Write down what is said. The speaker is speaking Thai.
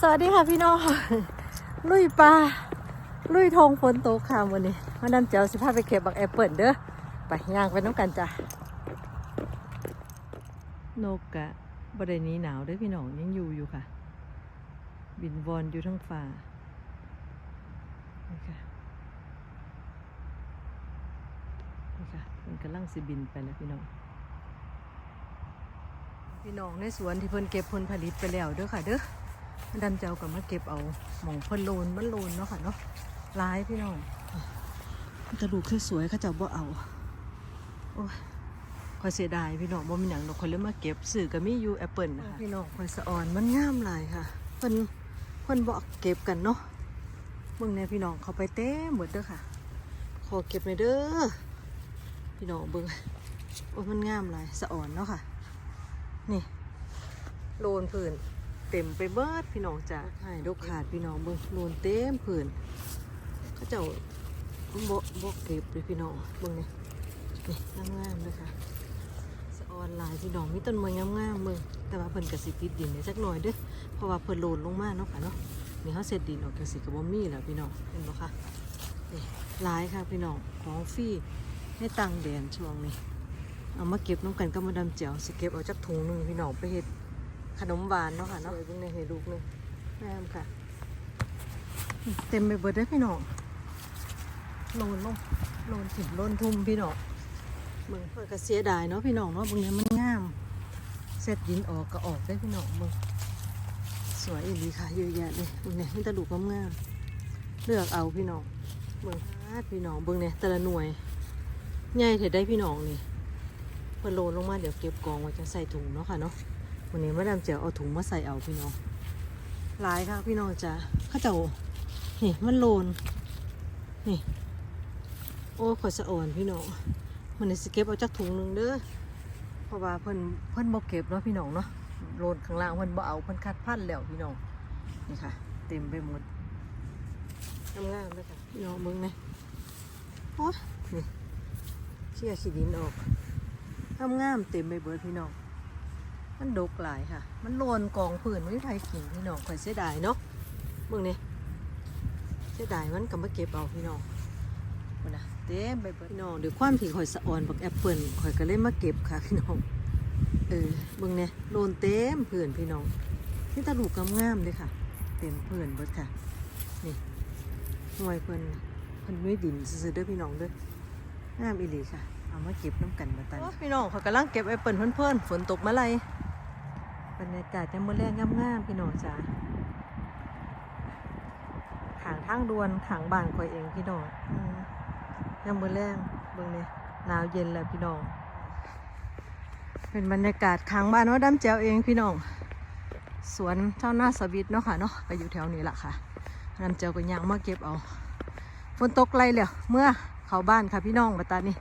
สวัสดีค่ะพี่น้อง ลุยปลา ลุยทงฝนตกค่ะวันนี้มาดามเจ้าสิพาไปเก็บบักแอปเปิลเด้อ ไปย่างไปน้ำกันจ้ะ นกกะบริเวณนี้หนาวเด้อพี่น้องยังอยู่อยู่ค่ะ บินวอนอยู่ทั้งฟ้านี่ค่ะนี่ค่ะมันกำลังสิบินไปแล้วพี่น้องพี่น้องในสวนที่เพิ่นเก็บผลผลิตไปแล้วเด้อค่ะเด้อ ดันเจ้ากับมาเก็บเอาหมองเพิ่นโลนมันโลนเนาะค่ะเนาะร้ายพี่น้องกระดูกสวยๆเขาเจ้าบ่เอาโอ้ยคอยเสียดายพี่น้องบ่มีหนังดอกคนเลยมาเก็บสื่อก็มีอยู่แอปเปิลนะคะพี่น้องคอยสะอ่อนมันงามหลายค่ะเพิ่นเพิ่นบ่เก็บกันเนาะเบิ่งเนี่ยพี่น้องเขาไปเต็มหมดเด้อค่ะ ขอเก็บหน่อยเด้อพี่น้องเบิ่งโอ้ยมันงามหลายสะอ่อนเนาะค่ะ นี่ โลนผื่น เต็มไปเบิดพี่น้องจ้ะให้ดกขาดพี่น้องเบิ่งโลนเต็มผื่นเขาเจ้าบ่บ่เก็บเลยพี่น้องเบิ่งนี่นี่งามๆเลยค่ะสะออนหลายพี่น้องมีต้นไม้งามๆเบิ่งแต่ว่าเพิ่นก็สิติดดินได้จักหน่อยเด้อเพราะว่าเพิ่นโลนลงมาเนาะค่ะเนาะนี่เฮาเสร็จดินออกจังสิก็บ่มีแล้วพี่น้องเห็นบ่คะนี่หลายค่ะพี่น้องของฟรีให้ตังแดนช่วงนี้เอามาเก็บน้ำกันก็มาดำเจียวสิเก็บเอาจากถุงหนึ่งพี่น้องไปเฮ็ด ขนมหวานเนาะค่ะเนาะเพิ่งในเฮลูกหนึงแม่มค่ะ เต็มไปเบิดเลยพี่น้องโลนลงโลนถิ่มโลนทุ่มพี่น้องมึงเพื่อก็เสียดายเนาะพี่น้องเนาะบางนี้มันงามเสร็จดินออกก็ออกได้พี่น้องมึงสวยอีหลีค่ะเยอะแยะเลยมึงเนี่ยมันตะลุกงามๆเลือกเอาพี่น้องมึงพี่น้องเบิ่งเนี่ยแต่ละหน่วยใหญ่เถิดได้พี่น้องนี่เพิ่นโลนลงมาเดี๋ยวเก็บกองไว้จะใส่ถุงเนาะค่ะเนาะ วันนี้แม่ดำเจียวเอาถุงมาใส่เอาพี่น้องหลายค่ะพี่น้องจ้ะเข้าเจ้านี่มันโลนนี่ โอ้ข่อสะอ่อนพี่น้องมันนี้สิเก็บเอาจากถุงหนึ่งเด้อเพราะว่าเพิ่นเพิ่นบ่เก็บเนาะพี่น้องเนาะโลนข้างล่างเพิ่นบ่เอาเพิ่นคัดพันแล้วพี่น้องนี่ค่ะ เต็มไปหมดงามๆเลยค่ะพี่น้องเบิ่งนี่โอ้นี่เชี่ยขีดินออกงามงามๆเต็มไปเบิดพี่น้อง มันดกหลายค่ะ มันโลนกองผื่นไม่ใครกินพี่น้องข่อยเสียดายเนาะเบิ่งนี่เสียดายมันก็มาเก็บเอาพี่น้องมันะเต็มไปเบิดพี่น้องเด้วยวความที่ข่อยสะออนบักแอปเปิลข่อยก็เลยมาเก็บค่ะพี่น้องเออเบิ่งเนี่ยโลนเต็มผื่นพี่น้องนี่ตะลูกงามๆเลยค่ะ เต็มผื่นเบิดค่ะนี่หน่วยเพิ่นเพิ่นไม่ดินซื่อเด้อพี่น้องเด้องามอีหลีค่ะเอามาเก็บน้ำกันมาตันพี่น้องเขากำลังเก็บแอปเปิลเพื่อนๆฝนตกมาไรบ รรยากาศยังมือแรงงามๆพี่น้องจ้าขางทางดวนขางบ้านคอยเองพี่น้องอืมยังมือแรงเบิ่งนี่หนาวเย็นแล้วพี่น้อง เป็นบรรยากาศขางบ้านเนาะดำแจวเองพี่น้องสวนเจ้าหน้าสวิตเนาะค่ะเนาะก็อยู่แถวนี้แหละค่ะดำแจวก็ย่างมาเก็บเอาฝนตกไรแล้วเมื่อเข้าบ้านค่ะพี่น้องมาตานี่